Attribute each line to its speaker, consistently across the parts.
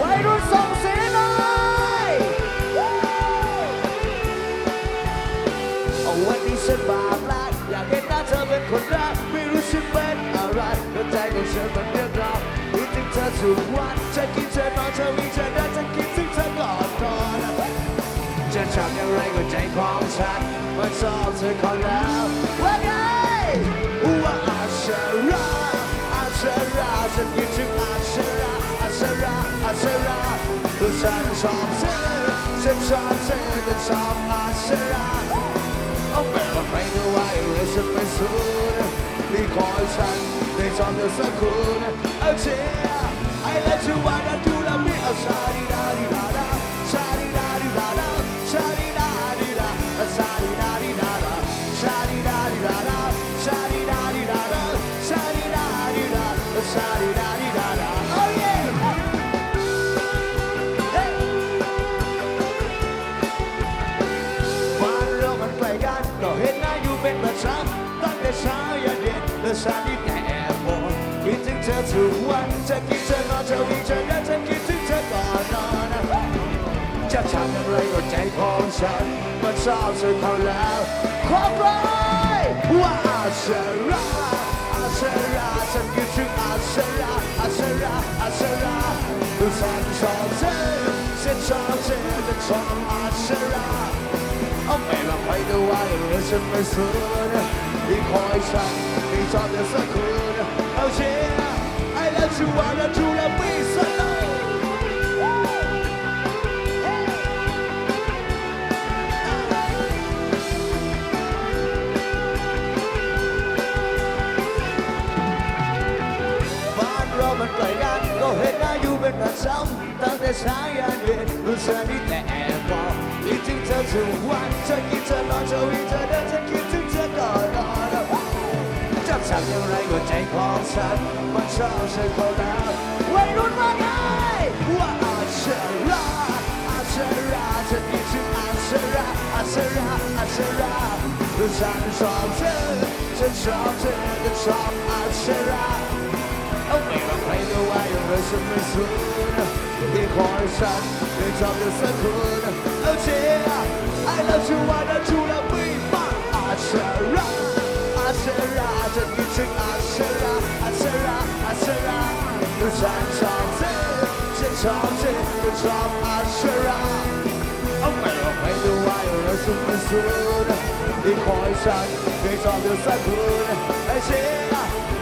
Speaker 1: วัยรุ่นส่งเสียงหน่อยวันนี้ฉันบาปแรกอยากเห็นหน้าเธอเป็นคนแรกไม่รู้ฉันเป็นอะไรแต่ใจของฉันมันเรียกร้องคิดถึงเธอทุกวันจะกินเธอนอนเธอวิ่งเธอเดิน จะทำอย่างไรก็ใจของฉันมันชอบเธอคนแล้วว่าไงว่าอาชราอาชราฉันคิดถึงอาชราอาชราอาชราตัวฉันชอบเธอฉันชอบเธอแต่ชอบอาชราเอาแบบว่าใครก็ว่าเรื่องฉันไม่สุดนี่ขอให้ฉันได้จอมเธอสักคนเอาเชียำตั้งแต่เช้าที่แต่บมองคิดถึงเธอทุกวันจะกินเธอนอนจะวิ่งจะเดินจะคิดถึงเธอก่อนนอนจะทำอย่างไรก็ใจของฉันมันชอบเธอเขาแล้วขอใครว่าอาชราอาชราฉันคิดถึง Asherah, Asherah, Asherah. The sun chanted, she chanted the song of Asherah. A man of faith who I listen to soon. He calls out, he taught us a good. Oh yeah, I let you, I let you. เห็นหน้าอยู่เป็นประจำตั้งแต่เช้ายันเย็นรู้สึกนี่แต่แอบมองคิดถึงเธอทุกวันจะกินเธอนอนจะวิ่งจะเดินจะคิดถึงเธอก่อนนอนจะทำอย่างไรก็ใจของฉันมันชอบเธอเขาแล้ววัยรุ่นว่าไงว่าอาชราอาชราจะคิดถึงอาชราอาชราอาชราดูฉันชอบเธอฉันชอบเธอก็ชอบอาชราเอ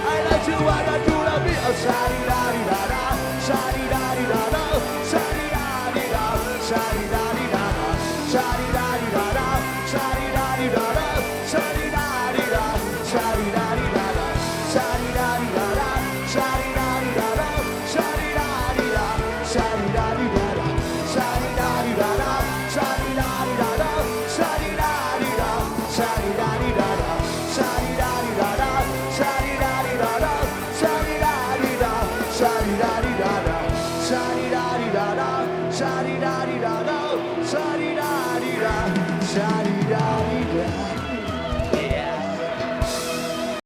Speaker 1: I love you, I got you, love me, I'll da di da da, sa di da di da, sa di da di da.